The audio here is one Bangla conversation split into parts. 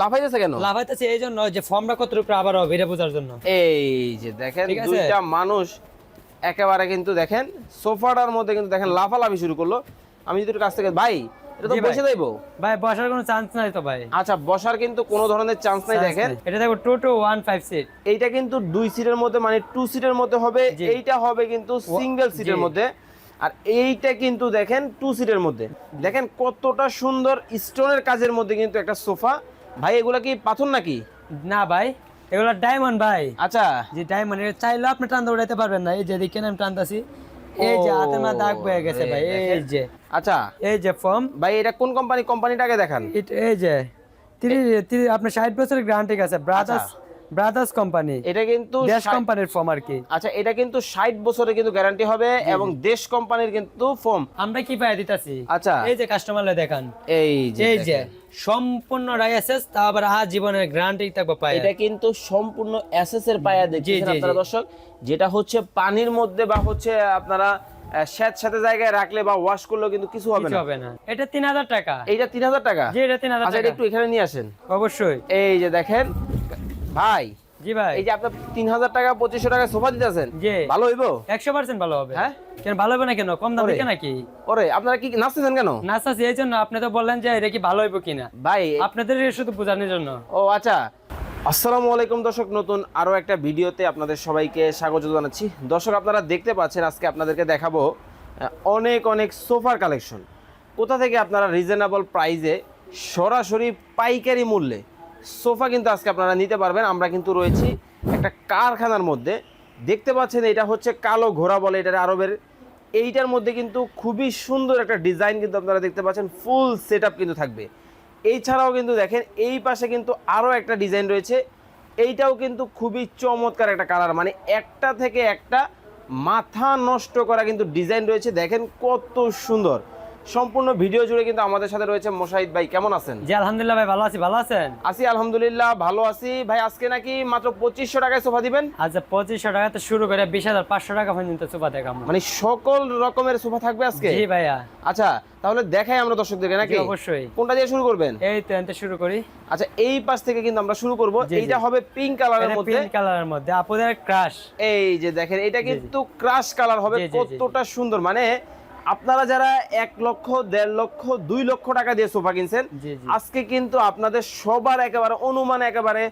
লাফাইতেছে কেন? লাফাইতেছে এই জন্য যে ফর্মটা কত রূপে আবার হবে এটা বোঝার জন্য। এই যে দেখেন দুইটা মানুষ একেবারে কিন্তু দেখেন সোফাটার মধ্যে কিন্তু দেখেন লাফালাফি শুরু করল। আমি যদি কাছ থেকে ভাই এটা তো বসে দেবো ভাই বসার কোনো চান্স নাই তো ভাই। আচ্ছা বসার কিন্তু কোনো ধরনের চান্স নাই দেখেন। এটা দেখো টোটো ওয়ান ফাইভ সিট এইটা কিন্তু দুই সিটের মধ্যে মানে টু সিটের মধ্যে হবে। এইটা হবে কিন্তু সিঙ্গেল সিটের মধ্যে। আর এইটা কিন্তু দেখেন টু সিটের মধ্যে। দেখেন কতটা সুন্দর স্টোনের কাজের মধ্যে কিন্তু একটা সোফা। ভাই এগুলো কি পাথর নাকি? না ভাই এগুলো ডায়মন্ড ভাই। আচ্ছা। যে ডায়মন্ড এটা চাইলেও আপনি টান উঠাইতে পারবেন না। এই যে দেখেন আমি টানতাছি এই যে হাতে না দাগ হয়ে গেছে ভাই এই যে। আচ্ছা। এই যে ফর্ম ভাই এটা কোন কোম্পানি কোম্পানিটাকে দেখান? এই যে তিরিশ তিরিশ আপনার ষাট বছরের গ্যারান্টি আছে। ব্রাদার্স ব্রাদার্স কোম্পানি এটা কিন্তু দেশ কোম্পানির ফর্ম আর কি। আচ্ছা এটা কিন্তু ষাট বছরের কিন্তু গ্যারান্টি হবে এবং দেশ কোম্পানির কিন্তু ফোম আমরা কি পাই দিতাছি? আচ্ছা। এই যে কাস্টমারলে দেখান। এই যে এই যে। সম্পূর্ণ রাইসেস তা আবার আজ জীবনের গ্যারান্টি থাকবে পাই এটা কিন্তু সম্পূর্ণ এসএস এর পায়া দেখছেন আপনারা দর্শক যেটা হচ্ছে পানির মধ্যে বা হচ্ছে আপনারা স্যাঁত সাথে জায়গায় রাখলে বা ওয়াশ করলেও কিন্তু কিছু হবে না। হবে না। এটা তিন হাজার টাকা। এইটা তিন হাজার টাকা? জি এটা তিন হাজার আচ্ছা টাকা। একটু এখানে নিয়ে আসেন। অবশ্যই। এই যে দেখেন ভাই জি ভাই। এই যে আপনার তিন হাজার টাকা পঁচিশশো টাকা সোফা দিতেছেন জি। ভালো হইবো? একশো পার্সেন্ট ভালো হবে। হ্যাঁ? কেন ভালো হবে না কেন? কম দাম। দেখে নাকি? ওরে আপনারা কি নাচতেছেন কেন? নাস্তা এই জন্য আপনি তো বললেন যে এটা কি ভালো হইব কিনা। ভাই আপনাদের শুধু বোঝানোর জন্য। ও আচ্ছা। আসসালামু আলাইকুম দর্শক নতুন আরও একটা ভিডিওতে আপনাদের সবাইকে স্বাগত জানাচ্ছি। দর্শক আপনারা দেখতে পাচ্ছেন আজকে আপনাদেরকে দেখাবো অনেক অনেক সোফার কালেকশন। কোথা থেকে আপনারা রিজনেবল প্রাইজে সরাসরি পাইকারি মূল্যে সোফা কিন্তু আজকে আপনারা নিতে পারবেন। আমরা কিন্তু রয়েছি একটা কারখানার মধ্যে। দেখতে পাচ্ছেন এটা হচ্ছে কালো ঘোড়া বলে এটার আরবের। এইটার মধ্যে কিন্তু খুবই সুন্দর একটা ডিজাইন কিন্তু আপনারা দেখতে পাচ্ছেন, ফুল সেট কিন্তু থাকবে। এছাড়াও কিন্তু দেখেন, এই পাশে কিন্তু আরও একটা ডিজাইন রয়েছে। এইটাও কিন্তু খুবই চমৎকার একটা কালার মানে একটা থেকে একটা মাথা নষ্ট করা কিন্তু ডিজাইন রয়েছে। দেখেন কত সুন্দর। সম্পূর্ণ ভিডিও জুড়ে কিন্তু আমাদের সাথে রয়েছে মোশাহিদ ভাই। কেমন আছেন? জি আলহামদুলিল্লাহ ভাই ভালো আছি। ভালো আছেন? আছি আলহামদুলিল্লাহ ভালো আছি। ভাই আজকে নাকি মাত্র পঁচিশশো টাকায় সোফা দিবেন? আচ্ছা পঁচিশশো টাকা তো শুরু করে বিশ হাজার পাঁচশো টাকা পর্যন্ত সোফা দেখাম মানে সকল রকমের সোফা থাকবে আজকে? জি ভাইয়া। আচ্ছা তাহলে দেখাই আমরা দর্শকদেরকে নাকি? অবশ্যই। কোনটা দিয়ে শুরু করবেন? এই তো শুরু করি। আচ্ছা এই পাশ থেকে কিন্তু আমরা শুরু করব। এইটা হবে পিঙ্ক কালারের মধ্যে। পিঙ্ক কালারের মধ্যে। আপুদের ক্রাশ এই যে দেখেন এটা কিন্তু ক্রাশ কালার হবে। কতটা সুন্দর। মানে আপনারা যারা এক লক্ষ দেড় লক্ষ দুই লক্ষ টাকা দিয়ে সোফা কিনছেন। আজকে কিন্তু আপনাদের সবার একেবারে অনুমান একেবারে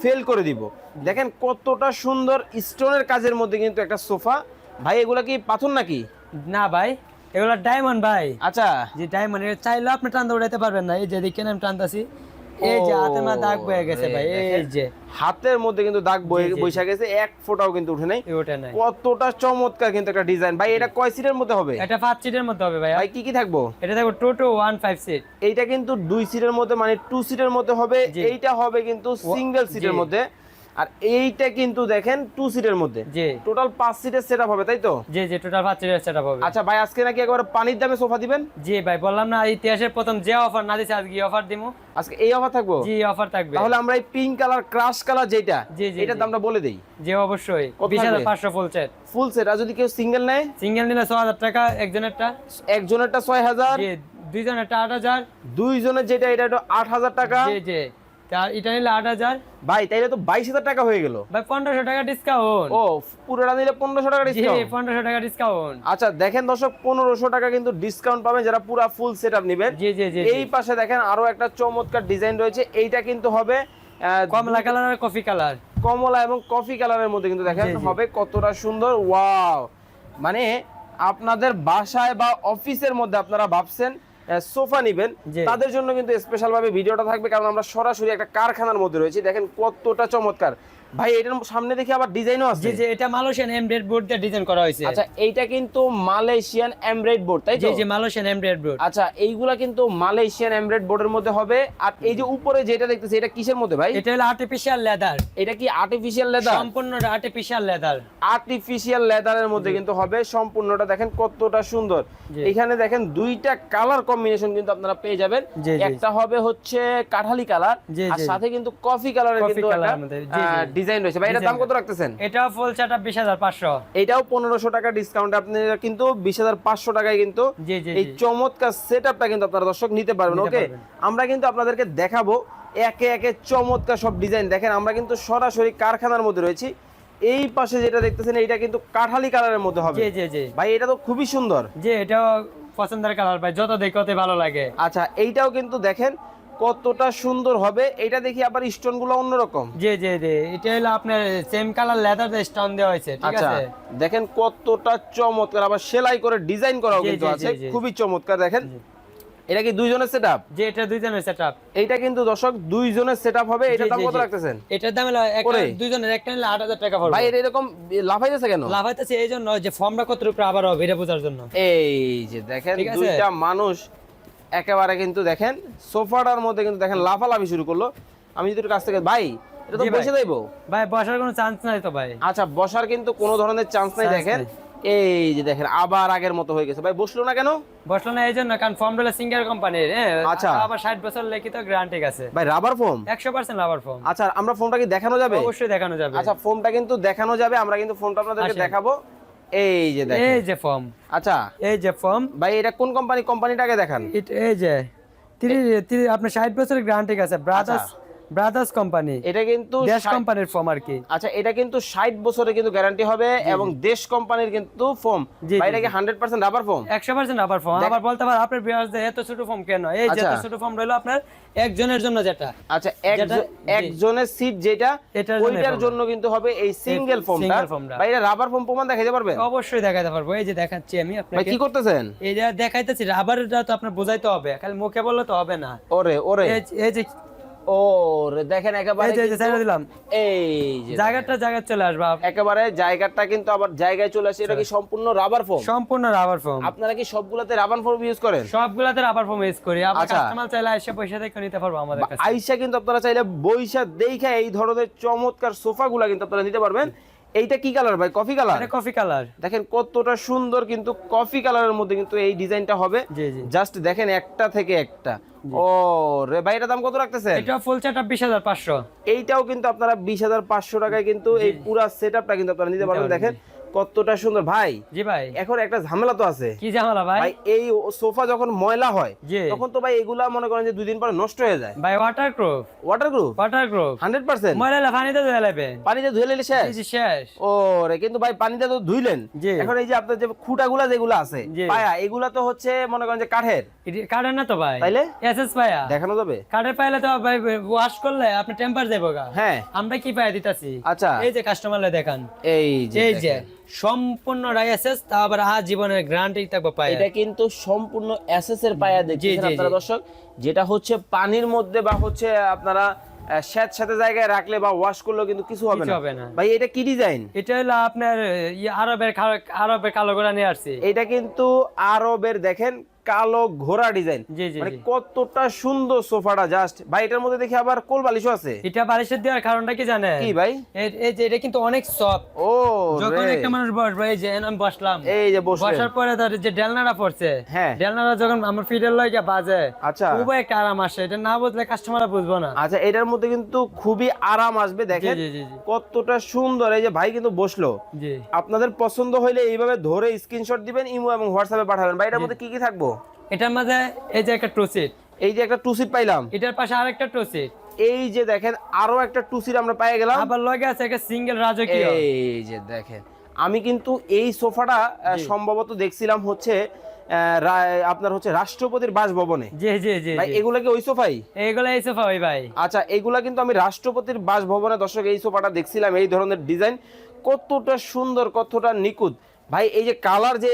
ফেল করে দিব। দেখেন কতটা সুন্দর স্টোনের কাজের মধ্যে কিন্তু একটা সোফা। ভাই এগুলা কি পাথর নাকি? না ভাই এগুলো ডায়মন্ড ভাই। আচ্ছা। যে ডায়মন্ড এটা চাইলেও আপনি টানতে উঠাইতে পারবেন না। এই যে দেখেন আমি টানতাছি। এই যে হাতের মধ্যে দাগ বয়ে গেছে ভাই এই যে। হাতের মধ্যে কিন্তু দাগ বৈশা গেছে এক ফোঁটাও কিন্তু উঠে নাই। কতটা চমৎকার কিন্তু একটা ডিজাইন। ভাই এটা কয় সিটের মধ্যে হবে? এটা পাঁচ সিটের মধ্যে হবে ভাই ভাই কি কি থাকব? এটা থাকব টোটো ওয়ান ফাইভ সিট এইটা কিন্তু দুই সিটের মধ্যে মানে টু সিটের মধ্যে হবে। এইটা হবে কিন্তু সিঙ্গেল সিটের মধ্যে। আর এইটা কিন্তু দেখেন টু সিটের মধ্যে। জি। টোটাল পাঁচ সিটের সেট হবে তাই তো? জি জি টোটাল পাঁচ সিটের সেট হবে। আচ্ছা ভাই আজকে নাকি একবার পানির দামে সোফা দিবেন? জি ভাই বললাম না ইতিহাসের প্রথম যে অফার না দিছে আজকে অফার দিমু। আজকে এই অফার থাকব? জি অফার থাকবে। তাহলে আমরা এই পিঙ্ক কালার ক্রাশ কালার যেটা জি, জি, এটার দামটা বলে দেই। জি অবশ্যই। বিশ হাজার? পাঁচশো ফুল সেট ফুল সেট আর যদি কেউ সিঙ্গেল নেয়? সিঙ্গেল নিলে ছ হাজার টাকা একজনেরটা। একজনেরটা ছয় হাজার জি দুইজনেরটা আট হাজার। দুইজনের যেটা এটা একটু আট হাজার টাকা। জি জি। এটা নিলে আট হাজার। ভাই তাইলে তো বাইশ হাজার টাকা হয়ে গেল। ভাই পনেরোশো টাকা ডিসকাউন্ট ও পুরোটা নিলে পনেরোশো টাকা ডিসকাউন্ট পনেরোশো টাকা ডিসকাউন্ট আচ্ছা দেখেন দর্শক পনেরোশো টাকা কিন্তু ডিসকাউন্ট পাবেন যারা পুরো ফুল সেট আপ নেবেন। জি জি জি এই পাশে দেখেন আরও একটা চমৎকার ডিজাইন রয়েছে। এইটা কিন্তু হবে কমলা কালার আর কফি কালার কমলা এবং কফি কালারের মধ্যে কিন্তু দেখেন। হবে কতটা সুন্দর। ওয়াও মানে আপনাদের বাসায় বা অফিসের মধ্যে আপনারা ভাবছেন সোফা নিবেন। তাদের জন্য কিন্তু স্পেশাল ভাবে ভিডিওটা থাকবে কারণ আমরা সরাসরি একটা কারখানার মধ্যে রয়েছি। দেখেন কতটা চমৎকার। ভাই এটার সামনে দেখি আবার ডিজাইনও আছে। জি জি এটা মালয়েশিয়ান এমব্রেড বোর্ড দিয়ে ডিজাইন করা হয়েছে। আচ্ছা এইটা কিন্তু মালয়েশিয়ান এমব্রয়েড বোর্ড তাই তো? জি মালয়েশিয়ান এমব্রেড বোর্ড আচ্ছা এইগুলা কিন্তু মালয়েশিয়ান এমব্রয়েড বোর্ডের মধ্যে হবে। আর এই যে উপরে যেটা দেখতেছি এটা কিসের মধ্যে ভাই? এটা হলো আর্টিফিশিয়াল লেদার এটা কি আর্টিফিশিয়াল লেদার সম্পূর্ণ আর্টিফিশিয়াল লেদার আর্টিফিশিয়াল লেদারের মধ্যে কিন্তু হবে সম্পূর্ণটা দেখেন কতটা সুন্দর। এখানে দেখেন দুইটা কালার কম্বিনেশন কিন্তু আপনারা পেয়ে যাবেন। একটা হবে হচ্ছে কাঠালি কালার আর সাথে কিন্তু কফি কালারের কিন্তু ডিজাইন রয়েছে। ভাই এটার দাম কত রাখতেছেন? এটা ফুল হাজার পাঁচশো। এটাও পনেরোশো টাকা ডিসকাউন্ট আপনারা কিন্তু বিশ হাজার পাঁচশো টাকায় কিন্তু এই চমৎকার সেট আপটা কিন্তু আপনারা দর্শক নিতে পারবেন ওকে আমরা কিন্তু আপনাদেরকে দেখাবো একে একে চমৎকার সব ডিজাইন দেখেন আমরা কিন্তু সরাসরি কারখানার মধ্যে রয়েছি। এই পাশে যেটা দেখতেছেন এটা কিন্তু কাঠালি কালারের মধ্যে হবে। জি জি জি। ভাই এটা তো খুবই সুন্দর। জি এটাও পছন্দের কালার ভাই যত দেখতে ভালো লাগে। আচ্ছা এইটাও কিন্তু দেখেন কতটা সুন্দর হবে এটা দেখি আবার স্টোনগুলো অন্যরকম। জি জি জি এটা হলো আপনার সেম কালার লেদার স্টোন দেওয়া হয়েছে ঠিক আচ্ছা আছে? দেখেন কতটা চমৎকার আবার সেলাই করে ডিজাইন করাও কিন্তু আছে। খুবই চমৎকার দেখেন। এটা কি দুইজনের সেট আপ যে এটা দুইজনের সেট আপ এইটা কিন্তু দর্শক দুইজনের সেট হবে এটা দাম কত রাখতেছেন? এটার দাম হলো একটা। দুইজনের একটা নিলে আট হাজার টাকা ভাই পড়বে এটা এরকম লাফাইতেছে কেন? লাভ হইতেছে এই জন্য যে ফর্মটা কত রূপে আবার হবে এটা বোঝার জন্য। এই যে দেখেন দুইটা মানুষ একেবারে কিন্তু দেখেন সোফাটার মধ্যে কিন্তু দেখেন লাফালাফি শুরু করল। আমি যদি কাছ থেকে ভাই এটা তো বসে যাইবো ভাই বসার কোনো চান্স নাই তো ভাই। আচ্ছা বসার কিন্তু কোনো ধরনের চান্স নাই দেখেন। এই যে দেখেন আবার আগের মতো হয়ে গেছে। ভাই বসল না কেন? বসল না এই জন্য কারণ ফর্ম হলো সিঙ্গার কোম্পানির আচ্ছা। আবার ষাট বছর লিখিত গ্যারান্টি আছে ভাই রাবার ফোম একশো পার্সেন্ট আবার ফর্ম আচ্ছা আমরা ফোনটা কি দেখানো যাবে? অবশ্যই দেখানো যাবে। আচ্ছা ফোনটা কিন্তু দেখানো যাবে। আমরা কিন্তু ফোনটা আপনাদেরকে দেখাবো। এই যে দেখেন। এই যে ফর্ম। আচ্ছা। এই যে ফর্ম। ভাই এটা কোন কোম্পানি কোম্পানিটাকে দেখান? এই যে তিরি তিরি আপনার ষাট বছরের গ্যারান্টি আছে। ব্রাদার্স ব্রাদার্স কোম্পানি এটা কিন্তু দেশ কোম্পানির ফর্ম আর কি। আচ্ছা এটা কিন্তু ষাট বছরের কিন্তু গ্যারান্টি হবে এবং দেশ কোম্পানির কিন্তু জি, ভাই এটা কি হান্ড্রেড পার্সেন্ট রাবার ফোম একশো পার্সেন্ট আবার ফর্ম আবার বলতে পার আপনার এত ছোট ফর্ম কেন? এই যে এত আচ্ছা। ছোট ফর্ম রইল আপনার একজনের জন্য যেটা। আচ্ছা। একজনের সিট যেটা ওইটার জন্য কিন্তু হবে এই সিঙ্গেল ফোমটা। ভাই এটা রাবার ফোম প্রমাণ দেখাতে পারবেন? অবশ্যই দেখাতে পারব। এই যে দেখাচ্ছি আমি ভাই কি করতেছেন? এটা দেখাইতেছি রাবারটা তো আপনার বোঝাইতে হবে। খালি মুখে বললে তো হবে না। ওরে ওরে। এই যে ও দেখেন একেবারে এই যে- এই যে কিন্তু- ছেড়ে দিলাম। এই যে জায়গাটা জায়গা চলে আসবে একেবারে জায়গাটা কিন্তু আবার জায়গায় চলে আসে। এটা কি সম্পূর্ণ রাবার ফোম সম্পূর্ণ রাবার আপনারা কি সবগুলোতে রাবার ফোম ইউজ করেন? সবগুলাতে রাবার ইউজ করি। আচ্ছা। কাস্টমার চাইলে বৈশাখ পয়সা দেখে নিতে পারব আমাদের কাছে। আইসা কিন্তু আপনারা চাইলে বইসা দেখা এই ধরনের চমৎকার সোফা গুলা কিন্তু আপনারা নিতে পারবেন। এইটা কি কালার ভাই? কফি কালার এটা কফি কালার দেখেন কতটা সুন্দর কিন্তু কফি কালারের মধ্যে কিন্তু এই ডিজাইনটা হবে। জি জি। জাস্ট দেখেন একটা থেকে একটা। ও রে ভাই এটা দাম কত রাখতেছে এটা ফুল সেট আপ বিশ হাজার পাঁচশো। এইটাও কিন্তু আপনারা বিশ হাজার পাঁচশো টাকায় কিন্তু এই পুরো সেটআপটা কিন্তু আপনারা নিতে পারবেন, দেখেন কতটা সুন্দর। ভাই জি ভাই। এখন একটা ঝামেলা তো আছে। কি ঝামেলা ভাই? ভাই এই সোফা যখন ময়লা হয় তখন তো ভাই এগুলা মনে করেন যে দুই দিন পরে নষ্ট হয়ে যায়। ভাই waterproof waterproof waterproof hundred percent? ময়লা পানিতে ধুয়ে নেবেন পানিতে ধুয়ে নিলে শেষ? জি শেষ। ও রে কিন্তু ভাই পানিতে তো ধুইলেন। জি। এখন এই যে আপনার যে খুঁটাগুলা যেগুলো আছে। পায়া এগুলা তো হচ্ছে মনে করেন যে কাঠের। কাঠের না তো ভাই? তাইলে? এসএস পায়া। দেখানো যাবে? কাঠের পাইলে তো ভাই ওয়াশ করলে আপনি টেম্পার যাব গা। হ্যাঁ। আমরা কি পায়া দিতাছি? আচ্ছা। এই যে কাস্টমারলে দেখান। এই যে এই যে। সম্পূর্ণ রাইএসএস তা আবার আজীবনের গ্যারান্টি থাকবে পায়া। এটা কিন্তু সম্পূর্ণ এসএস এর পায়া দেখছেন আপনারা দর্শক যেটা হচ্ছে পানির মধ্যে বা হচ্ছে আপনারা স্যাঁত সাথে জায়গায় রাখলে বা ওয়াশ করলেও কিন্তু কিছু হবে না। হবে না। ভাই এটা কি ডিজাইন এটা হলো আপনার ইয়ে আরবের আরবের কালো গোড়া নিয়ে আসছে। এটা কিন্তু আরবের দেখেন কালো ঘোড়া ডিজাইন। মানে কতটা সুন্দর সোফাটা জাস্ট। ভাই এটার মধ্যে দেখি আবার কোল বালিশও আছে। এটা বালিশের দেওয়ার কারণটা কি জানেন? কি ভাই? এই- যে এটা কিন্তু অনেক সফট ও যখন একটা মানুষ বসবে এই যে আমি বসলাম। এই যে বসলেন। বসার পরে তার যে ডেলনাটা পড়ছে হ্যাঁ। ডেলনাটা যখন আমার ফিডের লইয়া বাজে আচ্ছা। খুব একটা আরাম আসে। এটা না বুঝলে কাস্টমাররা বুঝব না। আচ্ছা এটার মধ্যে কিন্তু খুবই আরাম আসবে দেখেন। কতটা সুন্দর। এই যে ভাই কিন্তু বসল। জি। আপনাদের পছন্দ হইলে এইভাবে ধরে স্ক্রিনশট দিবেন ইমো এবং হোয়াটসঅ্যাপে পাঠাবেন। ভাই এটার মধ্যে কি কি থাকব? এটার মাঝে এই যে একটা টু সিট এই যে একটা টু সিট পাইলাম। এটার পাশে আরেকটা টু সিট এই যে দেখেন আরও একটা টু সিট আমরা পেয়ে গেলাম। আবার লগে আছে একটা সিঙ্গেল রাজকীয়। এই যে দেখেন আমি কিন্তু এই সোফাটা সম্ভবত দেখছিলাম হচ্ছে আপনার হচ্ছে রাষ্ট্রপতির বাসভবনে। জি জি জি ভাই। এগুলা কি ওই সোফাই? এইগুলো এই সোফা ওই ভাই। আচ্ছা এগুলা কিন্তু আমি রাষ্ট্রপতির বাসভবনে দর্শক এই সোফাটা দেখছিলাম এই ধরনের ডিজাইন। কতটা সুন্দর কতটা নিখুঁত। ভাই এই যে কালার যে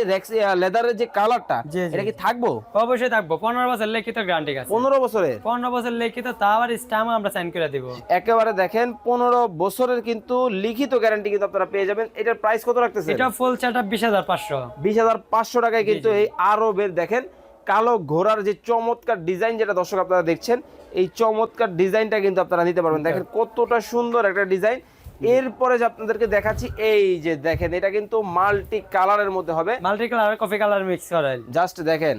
লেদারের যে কালারটা। এটা কি থাকব? অবশ্যই থাকব। পনেরো বছর লিখিত গ্যারান্টি আছে। পনেরো বছরের পনেরো বছর লিখিত তা আবার স্টাম্প আমরা সাইন করে দিব। একেবারে দেখেন পনেরো বছরের কিন্তু লিখিত গ্যারান্টি কিন্তু আপনারা পেয়ে যাবেন। এটার প্রাইস কত রাখতেছেন? এটা ফুল সেট বিশ হাজার পাঁচশো। বিশ হাজার পাঁচশো টাকায় কিন্তু এই আরবের দেখেন কালো ঘোড়ার যে চমৎকার ডিজাইন যেটা দর্শক আপনারা দেখছেন এই চমৎকার ডিজাইনটা কিন্তু আপনারা নিতে পারবেন। দেখেন কতটা সুন্দর একটা ডিজাইন এরপরে যে আপনাদেরকে দেখাচ্ছি এই যে দেখেন এটা কিন্তু মাল্টি কালারের মধ্যে হবে। Multi colour coffee colour mix করেন জাস্ট দেখেন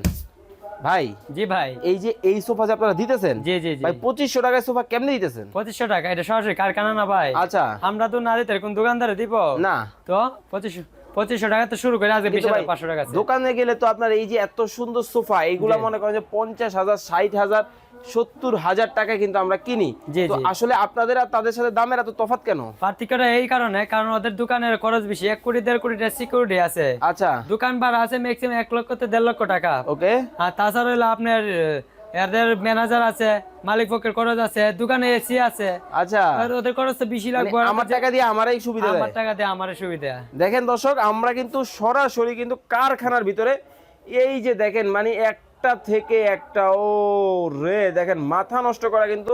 ভাই জি ভাই। এই যে এই সোফা যে আপনারা দিতেছেন জি জি ভাই পঁচিশশো টাকায় সোফা কেমনে দিতেছেন? পঁচিশশো টাকা এটা সরাসরি কারখানা না ভাই। আচ্ছা। আমরা তো না দিতে কোন দোকানদারে দিব? না। তো পঁচিশশো পঁচিশশো টাকা তো শুরু করে আজকে বিশ হাজার পাঁচশো টাকা আছে। দোকানে গেলে তো আপনার এই যে এত সুন্দর সোফা এইগুলা মনে করেন যে পঞ্চাশ হাজার ষাট হাজার সত্তর হাজার টাকা কিন্তু আমরা কিনি। তো আসলে আপনাদের আর তাদের সাথে দামের এত তফাৎ কেন? পার্থক্যটা এই কারণে কারণ ওদের দোকানের খরচ বেশি এক কোটি দেড় কোটি সিকিউরিটি আছে। আচ্ছা। দোকান ভাড়া আছে ম্যাক্সিমাম এক লক্ষ থেকে দেড় লক্ষ টাকা। ওকে আর তাছাড়া হলো আপনার এদের ম্যানেজার আছে মালিক পক্ষের খরচ আছে দোকানে এসি আছে। আচ্ছা। আর ওদের খরচ তো বেশি মানে লাগবে আমার টাকা দিয়ে আমারই সুবিধা আমার টাকা দিয়ে আমার সুবিধা। দেখেন দর্শক আমরা কিন্তু সরাসরি কিন্তু কারখানার ভিতরে এই যে দেখেন মানে একটা থেকে একটা ও রে দেখেন মাথা নষ্ট করা কিন্তু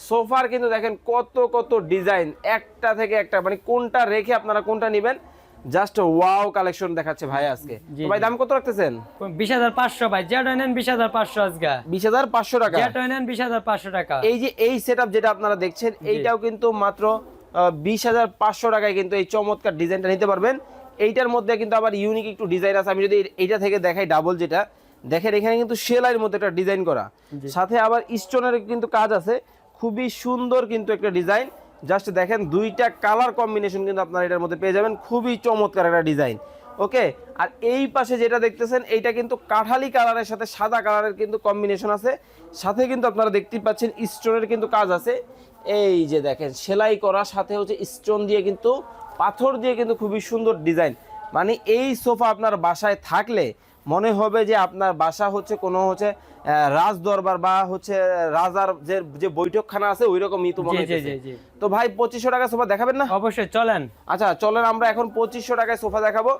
সোফার কিন্তু দেখেন কত কত ডিজাইন একটা থেকে একটা মানে কোনটা রেখে আপনারা কোনটা নেবেন জাস্ট ওয়াও কালেকশন দেখাচ্ছে ভাই আজকে। ভাই দাম কত রাখতেছেন? বিশ হাজার পাঁচশো ভাই জেড নেন বিশ হাজার পাঁচশো আজকে। বিশ হাজার পাঁচশো টাকা। জেড নেন বিশ হাজার পাঁচশো টাকা। এই যে এই সেট যেটা আপনারা দেখছেন এইটাও কিন্তু মাত্র বিশ হাজার পাঁচশো টাকায় কিন্তু এই চমৎকার ডিজাইনটা নিতে পারবেন। এইটার মধ্যে কিন্তু আবার ইউনিক একটু ডিজাইন আছে। আমি যদি এইটা থেকে দেখাই ডাবল যেটা দেখেন এখানে কিন্তু সেলাইয়ের মধ্যে একটা ডিজাইন করা। সাথে আবার স্টোনের কিন্তু কাজ আছে। খুবই সুন্দর কিন্তু একটা ডিজাইন জাস্ট দেখেন দুইটা কালার কম্বিনেশন কিন্তু আপনারা এটার মধ্যে পেয়ে যাবেন। খুবই চমৎকার একটা ডিজাইন, ওকে? আর এই পাশে যেটা দেখতেছেন, এইটা কিন্তু কাঠালি কালারের সাথে সাদা কালারের কিন্তু কম্বিনেশন আছে। সাথে কিন্তু আপনারা দেখতেই পাচ্ছেন, স্টোনের কিন্তু কাজ আছে। এই যে দেখেন, সেলাই করা, সাথে হচ্ছে স্টোন দিয়ে কিন্তু, পাথর দিয়ে কিন্তু খুবই সুন্দর ডিজাইন। মানে এই সোফা আপনার বাসায় থাকলে মনে হবে যে আপনার বাসা হচ্ছে কোনো হচ্ছে রাজ দরবার বা হচ্ছে রাজার যে যে বৈঠকখানা আছে ওই রকমই তো মনে তো ভাই পঁচিশশো টাকা সোফা দেখাবেন না? অবশ্যই চলেন। আচ্ছা চলেন আমরা এখন পঁচিশশো টাকায় সোফা দেখাবো।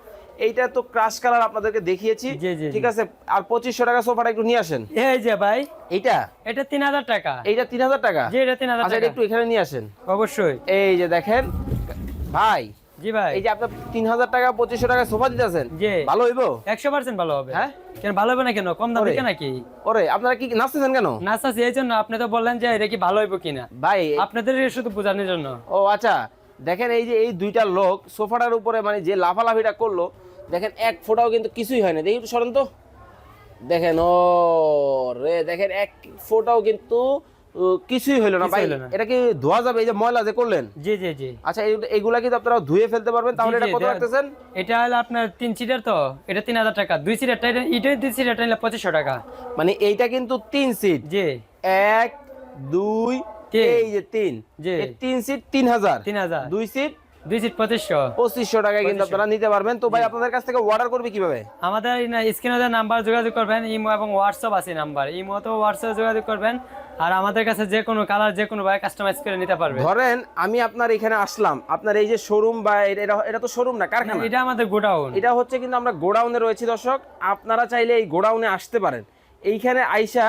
এইটা তো ক্রাশ কালার আপনাদেরকে দেখিয়েছি। ঠিক আছে আর পঁচিশশো টাকা সোফাটা একটু নিয়ে আসেন। এই যে ভাই এইটা? এটা তিন হাজার টাকা। এইটা তিন হাজার টাকা? জি এটা তিন হাজার আচ্ছা একটু এখানে নিয়ে আসেন। অবশ্যই। এই যে দেখেন ভাই জি ভাই। এই যে আপনার তিন হাজার টাকা পঁচিশশো টাকা সোফা দিতেছেন? জি। ভালো হইবো? একশো পার্সেন্ট ভালো হবে। হ্যাঁ? কেন ভালো হবে না কেন? কম দাম ওরে। নাকি? ওরে আপনারা কি নাচতেছেন কেন? নাস্তা এই জন্য আপনি তো বললেন যে এটা কি ভালো হইব কিনা। ভাই আপনাদের শুধু বোঝানোর জন্য। ও আচ্ছা। দেখেন এই যে এই দুইটা লোক সোফাটার উপরে মানে যে লাফালাফিটা করল দেখেন এক ফোটাও কিন্তু কিছুই হয় না। দেখি একটু সরেন তো। দেখেন ও রে দেখেন এক ফোটাও কিন্তু কিছুই হইল না ভাই। এটা কি ধোয়া যাবে? এই যে ময়লা যে করলেন? জি জি জি। আচ্ছা এই- এইগুলা কিন্তু আপনারা ধুয়ে ফেলতে পারবেন। তাহলে এটা কত রাখতেছেন? এটা হলো আপনার তিন সিটার তো। এটা তিন হাজার টাকা। দুই সিটার এটাই দুই সিটার নিলে পঁচিশশো টাকা। মানে এইটা কিন্তু তিন সিট। জি। এক দুই তিন। এই যে তিন। জি। এই তিন সিট তিন হাজার। তিন হাজার। দুই সিট দুই সিট পঁচিশশো। পঁচিশশো টাকায় কিন্তু আপনারা নিতে পারবেন। তো ভাই আপনাদের কাছ থেকে অর্ডার করবে কীভাবে? আমাদের স্ক্রিনে নাম্বার যোগাযোগ করবেন। ইমো এবং হোয়াটসঅ্যাপ আছে নাম্বার। ইমো তো হোয়াটসঅ্যাপ যোগাযোগ করবেন। আর আমাদের কাছে যে কোনো কালার যে কোনো ভাই কাস্টমাইজ করে নিতে পারবে। ধরেন আমি আপনার এখানে আসলাম আপনার এই যে শোরুম বা এটা এটা- এটা তো শোরুম না কারখানা? এটা আমাদের গোডাউন। এটা হচ্ছে কিন্তু আমরা গোডাউনে রয়েছি দর্শক আপনারা চাইলে এই গোডাউনে আসতে পারেন। এইখানে আইসা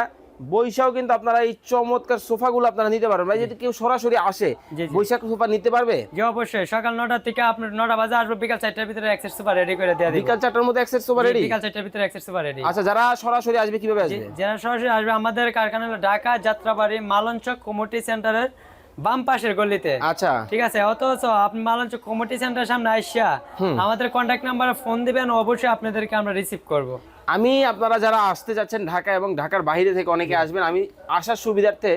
বৈশাও কিন্তু আপনারা এই চমৎকার সোফাগুলো আপনারা নিতে পারবেন। ভাই যদি কেউ সরাসরি আসে। বৈশাখ সোফা নিতে পারবে? অবশ্যই। সকাল নটা থেকে আপনার নটা বাজে আসবে বিকাল চারটার ভিতরে এক্সেস সুপার রেডি করে দেওয়া বিকাল চারটার মধ্যে এক্সেস সোফা রেডি বিকাল চারটার ভিতরে এক্সেস সুপার রেডি আচ্ছা যারা সরাসরি আসবে কীভাবে আসবে? যারা সরাসরি আসবে আমাদের কারখানা হলো ঢাকা যাত্রাবাড়ি মালঞ্চক কমিটি সেন্টারের বাম পাশের গলিতে। আচ্ছা। ঠিক আছে? অথচ আপনি মালঞ্চক কমিটি সেন্টার সামনে আইসা আমাদের কন্ট্যাক্ট নাম্বারে ফোন দিবেন অবশ্যই আপনাদেরকে আমরা রিসিভ করব। আমি আপনারা যারা আসতে যাচ্ছেন ঢাকা এবং ঢাকার বাইরে থেকে অনেকে আসবেন আমি আসার সুবিধার্থে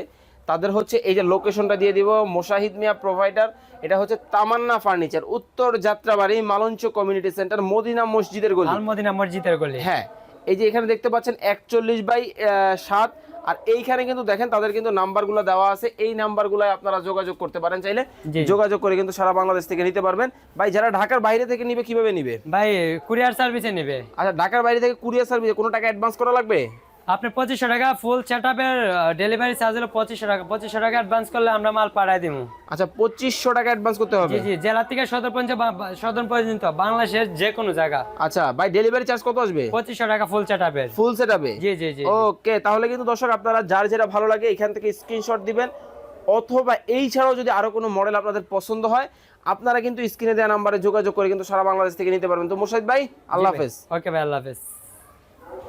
তাদের হচ্ছে এই যে লোকেশনটা দিয়ে দিব। মোশাহিদ মিয়া প্রোভাইডার এটা হচ্ছে তামান্না ফার্নিচার উত্তর যাত্রাবাড়ি মালঞ্চ কমিউনিটি সেন্টার মদিনা মসজিদের গলি। মদিনা মসজিদের গলি। হ্যাঁ এই যে এখানে দেখতে পাচ্ছেন একচল্লিশ বাই সাত আর এইখানে কিন্তু দেখেন তাদের কিন্তু নাম্বারগুলো দেওয়া আছে। এই নাম্বারগুলো আপনারা যোগাযোগ করতে পারেন চাইলে। যোগাযোগ করে কিন্তু সারা বাংলাদেশ থেকে নিতে পারবেন। ভাই যারা ঢাকার বাইরে থেকে নিবে কীভাবে নিবে? ভাই কুরিয়ার সার্ভিসে নেবে। আচ্ছা ঢাকার বাইরে থেকে কুরিয়ার সার্ভিসে কোনো টাকা অ্যাডভান্স করা লাগবে? আপনি পঁচিশশো টাকা ফুল সেট আপের ডেলিভারি চার্জ হলো পঁচিশশো টাকা। পঁচিশশো টাকা অ্যাডভান্স করলে আমরা মাল পাঠাই দিব আচ্ছা পঁচিশশো টাকা অ্যাডভান্স করতে হবে? জি জি জেলা থেকে সদর পর্যন্ত বা- সদর পর্যন্ত বাংলাদেশের যে কোনো জায়গা। আচ্ছা ভাই ডেলিভারি চার্জ কত আসবে? পঁচিশশো টাকা ফুল সেট আপের ফুল সেট আপে জি জি জি ওকে তাহলে কিন্তু দর্শক আপনারা যার যেটা ভালো লাগে এখান থেকে স্ক্রিনশট দিবেন। অথবা এই ছাড়াও যদি আরও কোনো মডেল আপনাদের পছন্দ হয় আপনারা কিন্তু স্ক্রিনে দেওয়া নাম্বারে যোগাযোগ করে কিন্তু সারা বাংলাদেশ থেকে নিতে পারবেন। তো মোশাহিদ ভাই আল্লাহ হাফেজ। ওকে ভাই আল্লাহ হাফেজ।